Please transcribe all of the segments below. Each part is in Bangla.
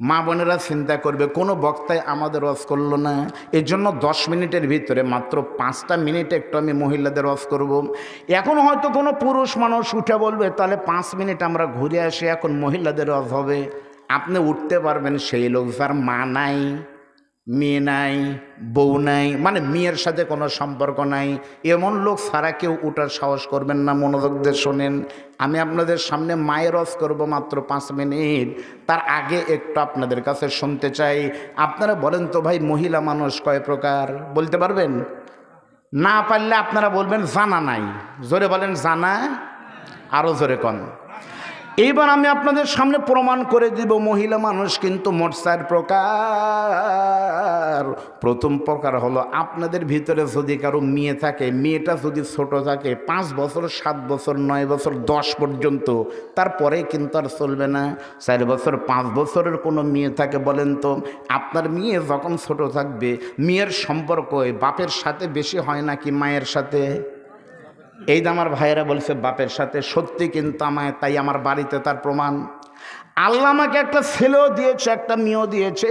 মা বোনেরা চিন্তা করবে, কোনো বক্তায় আমাদের রস করল না। এর জন্য দশ মিনিটের ভিতরে মাত্র পাঁচটা মিনিট একটু আমি মহিলাদের রস করব। এখন হয়তো কোনো পুরুষ মানুষ উঠে বলবে, তাহলে পাঁচ মিনিট আমরা ঘুরে আসি, এখন মহিলাদের রস হবে। আপনি উঠতে পারবেন, সেই লোক যার মা নাই। মেয়ে নাই, বউ নাই মানে মেয়ের সাথে কোনো সম্পর্ক নাই। এমন লোক ছাড়া কেউ উঠার সাহস করবেন না, মনোযোগ দিয়ে শোনেন। আমি আপনাদের সামনে মায়ের রস করব মাত্র পাঁচ মিনিট। তার আগে একটু আপনাদের কাছে শুনতে চাই। আপনারা বলেন তো ভাই, মহিলা মানুষ কয় প্রকার? বলতে পারবেন? না পারলে আপনারা বলবেন জানা নাই। জোরে বলেন জানা আরও জোরে কন। এইবার আমি আপনাদের সামনে প্রমাণ করে দিব, মহিলা মানুষ কিন্তু মোট চার প্রকার। প্রথম প্রকার হলো আপনাদের ভিতরে যদি কারও মেয়ে থাকে, মেয়েটা যদি ছোট থাকে, পাঁচ বছর, সাত বছর, নয় বছর, দশ পর্যন্ত, তারপরে কিন্তু আর চলবে না। চার বছর, পাঁচ বছরের কোনো মেয়ে থাকে বলেন তো, আপনার মেয়ে যখন ছোট থাকবে, মেয়ের সম্পর্ক বাপের সাথে বেশি হয় নাকি মায়ের সাথে? এই যে আমার ভাইয়েরা বলছে, বাপের সাথে সত্যি কিন্তু আমায়, তাই আমার বাড়িতে তার প্রমাণ। আল্লাহ আমাকে একটা ছেলেও দিয়েছে, একটা মেয়েও দিয়েছে।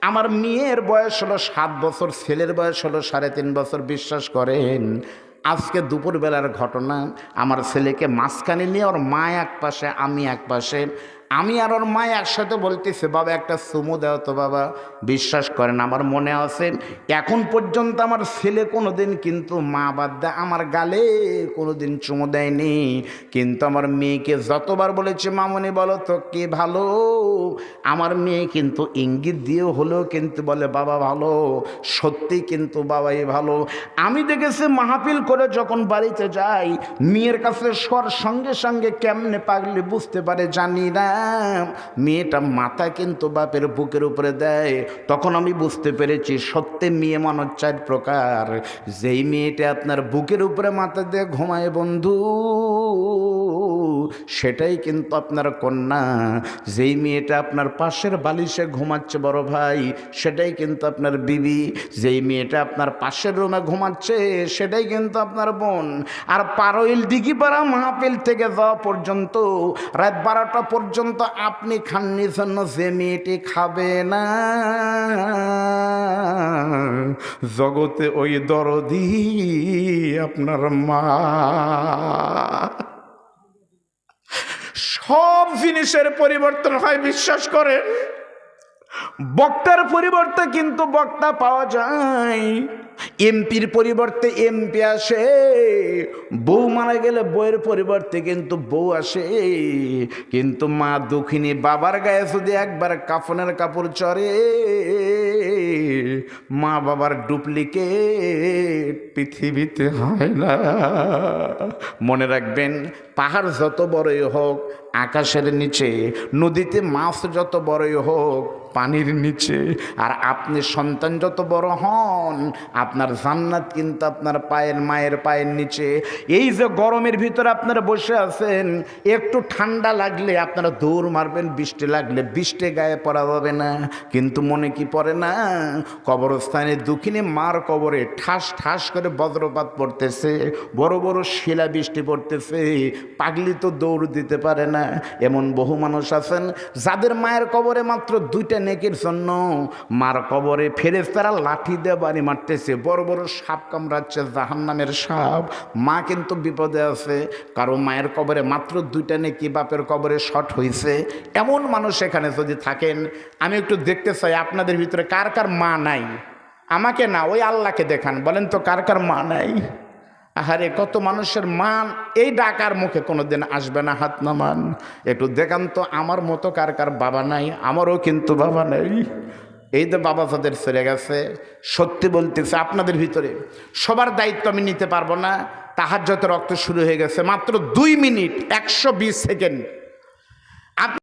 আমার মেয়ের বয়স হলো সাত বছর, ছেলের বয়স হলো সাড়ে তিন বছর, বিশ্বাস করেন। আজকে দুপুরবেলার ঘটনা, আমার ছেলেকে মাঝখানে নিয়ে ওর মা এক পাশে, আমি এক পাশে। আমি আর ওর মা একসাথে বলতেছে, বাবা, একটা সুমু দেও তো বাবা, বিশ্বাস করেন আমার মনে আছে, এখন পর্যন্ত আমার ছেলে কোনো দিন কিন্তু মা বাদ দেয় আমার গালে কোনো দিন চুমু দেয়নি, কিন্তু আমার মেয়েকে যতবার বলেছে, মামনি, বলো তো কে ভালো? আমার মেয়ে কিন্তু ইঙ্গিত দিয়েও হলেও কিন্তু বলে, বাবা ভালো, সত্যি কিন্তু বাবাই ভালো। আমি দেখেছি মাহফিল করে যখন বাড়িতে যাই, মেয়ের কাছে সর সঙ্গে সঙ্গে কেমনে পাগলে বুঝতে পারে জানি না। মেয়েটা মাথা কিন্তু বাপের বুকের উপরে দেয়। তখন আমি বুঝতে পেরেছি সত্যি মেয়ে মানুষ চার প্রকার। যেই মেয়েটা আপনার বুকের উপরে মাথা দিয়ে ঘুমায়, বন্ধু। সেটাই কিন্তু আপনার কন্যা। যেই মেয়েটা আপনার পাশের বালিশে ঘুমাচ্ছে, বড় ভাই, সেটাই কিন্তু আপনার বিবি। যেই মেয়েটা আপনার পাশের রুমে ঘুমাচ্ছে, সেটাই কিন্তু আপনার বোন। আর পারইল দিঘিপাড়া মাহফিল থেকে যাওয়া পর্যন্ত, রাত বারোটা পর্যন্ত আপনি খাননি জন্য যে মেয়েটি খাবে না। জগতে ওই দরদি আপনার মা। সব জিনিসের পরিবর্তন হয়, বিশ্বাস করেন। বক্তার পরিবর্তে কিন্তু বক্তা পাওয়া যায়। এমপির পরিবর্তে এমপি আসে। বউ মারা গেলে বউয়ের পরিবর্তে কিন্তু বউ আসে। কিন্তু মা দুঃখিনী বাবার গায়ে যদি একবার কাফনের কাপড় চড়ে মা বাবার ডুপ্লিকেট পৃথিবীতে হয় না। মনে রাখবেন, পাহাড় যত বড়ই হোক, আকাশের নিচে, নদীতে মাছ যত বড়ই হোক পানির নিচে। আর আপনি সন্তান যত বড় হন, আপনার জান্নাত কিন্তু আপনার পায়ের মায়ের পায়ের নিচে। এই যে গরমের ভিতরে আপনারা বসে আছেন, একটু ঠান্ডা লাগলে আপনারা দৌড় মারবেন, বৃষ্টি লাগলে বৃষ্টি গায়ে পড়া যাবে না। কিন্তু মনে কি পড়ে না? কবরস্থানে দুঃখিনী মার কবরে ঠাস ঠাস করে বজ্রপাত পড়তেছে, বড় বড় শিলা বৃষ্টি পড়তেছে। পাগলি তো দৌড় দিতে পারে না। এমন বহু মানুষ আছেন, যাদের মায়ের কবরে মাত্র দুইটা নেকির জন্য মার কবরে ফেরেস তারা লাঠি দিয়ে বাড়ি মারতেছে। বড় বড় সাপ কামড়াচ্ছে জাহান নামের সাপ। মা কিন্তু বিপদে আছে। কারও মায়ের কবরে মাত্র দুইটা নেকি বাপের কবরে শট হয়েছে এমন মানুষ এখানে যদি থাকেন, আমি একটু দেখতে চাই আপনাদের ভিতরে কার কার মা নাই। আমাকে না, ওই আল্লাহকে দেখান। বলেন তো কার কার মা নাই? আহারে, কত মানুষের মান এই ডাকার মুখে কোনোদিন আসবে না হাত নামান। একটু দেখান তো আমার মতো কার কার বাবা নাই, আমারও কিন্তু বাবা নাই। এই তো বাবা তাদের চলে গেছে, সত্যি বলতেছে আপনাদের ভিতরে, সবার দায়িত্ব আমি নিতে পারব না তাহার যত রক্ত শুরু হয়ে গেছে মাত্র দুই মিনিট, একশো বিশ সেকেন্ড।